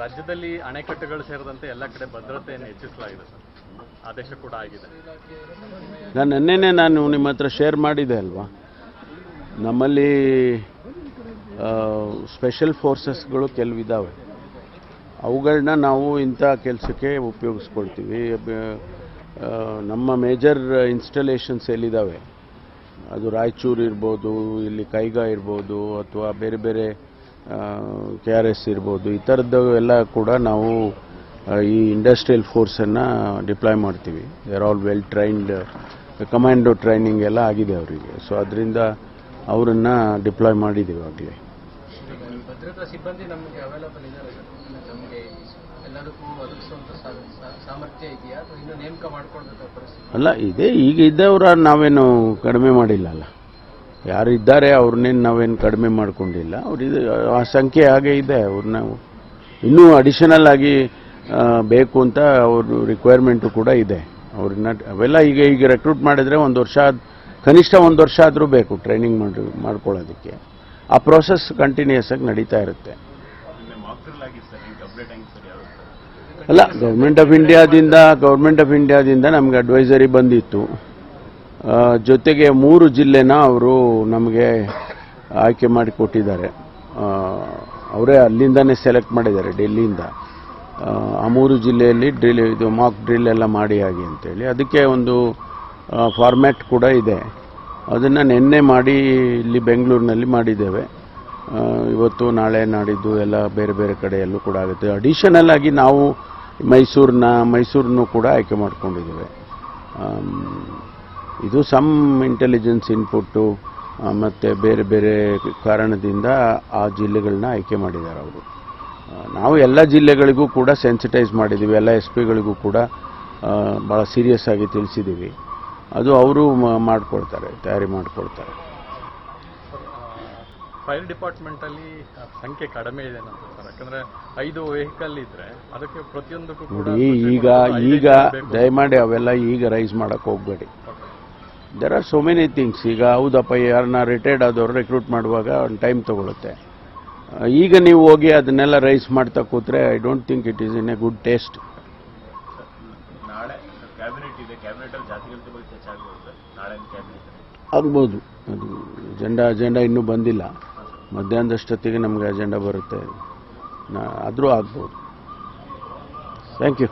ರಾಜ್ಯದಲ್ಲಿ ಅಣೆಕಟ್ಟುಗಳು ಸೇರಿದಂತೆ ಎಲ್ಲ ಕಡೆ ಭದ್ರತೆಯನ್ನು ಹೆಚ್ಚಿಸಲಾಗಿದೆ ಸರ್. ಆದೇಶ ಕೂಡ ಆಗಿದೆ. ನಾನು ನಿನ್ನೆನೆ ನಾನು ನಿಮ್ಮ ಹತ್ರ ಶೇರ್ ಮಾಡಿದೆ ಅಲ್ವಾ? ನಮ್ಮಲ್ಲಿ ಸ್ಪೆಷಲ್ ಫೋರ್ಸಸ್ಗಳು ಕೆಲವಿದ್ದಾವೆ ಅವುಗಳನ್ನ ನಾವು ಇಂಥ ಕೆಲಸಕ್ಕೆ ಉಪಯೋಗಿಸ್ಕೊಳ್ತೀವಿ. ನಮ್ಮ ಮೇಜರ್ ಇನ್ಸ್ಟಾಲೇಷನ್ಸ್ ಎಲ್ಲಿದ್ದಾವೆ ಅದು ರಾಯಚೂರು ಇರ್ಬೋದು, ಇಲ್ಲಿ ಕೈಗಾ ಇರ್ಬೋದು, ಅಥವಾ ಬೇರೆ ಬೇರೆ ಕೆ ಆರ್ ಎಸ್ ಇರ್ಬೋದು ಈ ಥರದ್ದು ಎಲ್ಲ ಕೂಡ ನಾವು ಈ ಇಂಡಸ್ಟ್ರಿಯಲ್ ಫೋರ್ಸನ್ನು ಡಿಪ್ಲಾಯ್ ಮಾಡ್ತೀವಿ. They are all well trained commando training ಎಲ್ಲ ಆಗಿದೆ ಅವರಿಗೆ. ಸೊ ಅದರಿಂದ ಅವರನ್ನು ಡಿಪ್ಲಾಯ್ ಮಾಡಿದ್ದೀವಿ ಆಗಲೇ. ಅಲ್ಲ ಇದೆ ಈಗ ಇದ್ದವರ ನಾವೇನು ಕಡಿಮೆ ಮಾಡಿಲ್ಲ ಅಲ್ಲ. ಯಾರು ಇದ್ದಾರೆ ಅವ್ರನ್ನೇನು ನಾವೇನು ಕಡಿಮೆ ಮಾಡಿಕೊಂಡಿಲ್ಲ. ಅವ್ರು ಆ ಸಂಖ್ಯೆ ಹಾಗೆ ಇದೆ. ಅವ್ರನ್ನ ಇನ್ನೂ ಅಡಿಷನಲ್ ಆಗಿ ಬೇಕು ಅಂತ ಅವ್ರ ರಿಕ್ವೈರ್ಮೆಂಟು ಕೂಡ ಇದೆ. ಅವ್ರನ್ನ, ಅವೆಲ್ಲ ಈಗ ಈಗ ರೆಕ್ರೂಟ್ ಮಾಡಿದರೆ ಒಂದು ವರ್ಷ ಕನಿಷ್ಠ ಒಂದು ವರ್ಷ ಆದರೂ ಬೇಕು ಟ್ರೈನಿಂಗ್ ಮಾಡಿ, ಮಾಡ್ಕೊಳ್ಳೋದಕ್ಕೆ. ಆ ಪ್ರೋಸೆಸ್ ಕಂಟಿನ್ಯೂಸ್ ಆಗಿ ನಡೀತಾ ಇರುತ್ತೆ. ಅಲ್ಲ ಗೌರ್ಮೆಂಟ್ ಆಫ್ ಇಂಡಿಯಾದಿಂದ ಗೌರ್ಮೆಂಟ್ ಆಫ್ ಇಂಡಿಯಾದಿಂದ ನಮ್ಗೆ ಅಡ್ವೈಸರಿ ಬಂದಿತ್ತು. ಜೊತೆಗೆ ಮೂರು ಜಿಲ್ಲೆನ ಅವರು ನಮಗೆ ಆಯ್ಕೆ ಮಾಡಿ ಕೊಟ್ಟಿದ್ದಾರೆ. ಆ, ಅವರೇ ಅಲ್ಲಿಂದನೇ ಸೆಲೆಕ್ಟ್ ಮಾಡಿದ್ದಾರೆ ಡೆಲ್ಲಿಯಿಂದ. ಆ, ಮೂರು ಜಿಲ್ಲೆಯಲ್ಲಿ ಡ್ರಿಲ್ ಇದು ಮಾಕ್ ಡ್ರಿಲ್ ಎಲ್ಲ ಮಾಡಿ ಆಗಿ ಅಂತೇಳಿ. ಅದಕ್ಕೆ ಒಂದು ಫಾರ್ಮ್ಯಾಟ್ ಕೂಡ ಇದೆ. ಅದನ್ನು ನಿನ್ನೆ ಮಾಡಿ ಇಲ್ಲಿ ಬೆಂಗಳೂರಿನಲ್ಲಿ ಮಾಡಿದ್ದೇವೆ. ಇವತ್ತು ನಾಳೆ ನಾಡಿದ್ದು ಎಲ್ಲ ಬೇರೆ ಬೇರೆ ಕಡೆಯಲ್ಲೂ ಕೂಡ ಆಗುತ್ತೆ. ಅಡಿಷನಲ್ ಆಗಿ ನಾವು ಮೈಸೂರನ್ನ ಮೈಸೂರನ್ನು ಕೂಡ ಆಯ್ಕೆ ಮಾಡ್ಕೊಂಡಿದ್ದೇವೆ. ಇದು ಸಮ್ ಇಂಟೆಲಿಜೆನ್ಸ್ ಇನ್ಪುಟ್ಟು ಮತ್ತು ಬೇರೆ ಬೇರೆ ಕಾರಣದಿಂದ ಆ ಜಿಲ್ಲೆಗಳನ್ನ ಆಯ್ಕೆ ಮಾಡಿದ್ದಾರೆ ಅವರು. ನಾವು ಎಲ್ಲ ಜಿಲ್ಲೆಗಳಿಗೂ ಕೂಡ ಸೆನ್ಸಿಟೈಸ್ ಮಾಡಿದ್ದೀವಿ ಎಲ್ಲ ಎಸ್ ಪಿಗಳಿಗೂ ಕೂಡ ಭಾಳ ಸೀರಿಯಸ್ ಆಗಿ ತಿಳಿಸಿದ್ದೀವಿ. ಅದು ಅವರು ಮಾಡಿಕೊಡ್ತಾರೆ ತಯಾರಿ ಮಾಡಿಕೊಡ್ತಾರೆ ಫೈರ್ ಡಿಪಾರ್ಟ್ಮೆಂಟಲ್ಲಿ ಸಂಖ್ಯೆ ಕಡಿಮೆ ಇದೆ ಸರ್ ಯಾಕಂದ್ರೆ ಐದು ವೆಹಿಕಲ್ ಇದ್ರೆ ಅದಕ್ಕೆ ಪ್ರತಿಯೊಂದಕ್ಕೂ ನೋಡಿ ಈಗ ಈಗ. ದಯಮಾಡಿ ಅವೆಲ್ಲ ಈಗ ರೈಸ್ ಮಾಡಕ್ಕೆ ಹೋಗಬೇಡಿ. There are so many things ಈಗ ಹೌದಪ್ಪ ಯಾರನ್ನ ರಿಟೈರ್ಡ್ ಆದವರು ರೆಕ್ರೂಟ್ ಮಾಡುವಾಗ ಒಂದು ಟೈಮ್ ತಗೊಳುತ್ತೆ. ಈಗ ನೀವು ಹೋಗಿ ಅದನ್ನೆಲ್ಲ ರೈಸ್ ಮಾಡ್ತಾ ಕೂತ್ರೆ I don't think it is in a good taste ಆಗ್ಬೋದು. ಅದು ಅಜೆಂಡಾ ಅಜೆಂಡಾ ಇನ್ನೂ ಬಂದಿಲ್ಲ. ಮಧ್ಯಾಹ್ನದಷ್ಟೊತ್ತಿಗೆ ನಮಗೆ ಅಜೆಂಡಾ ಬರುತ್ತೆ. ಆದರೂ ಆಗ್ಬೋದು. Thank you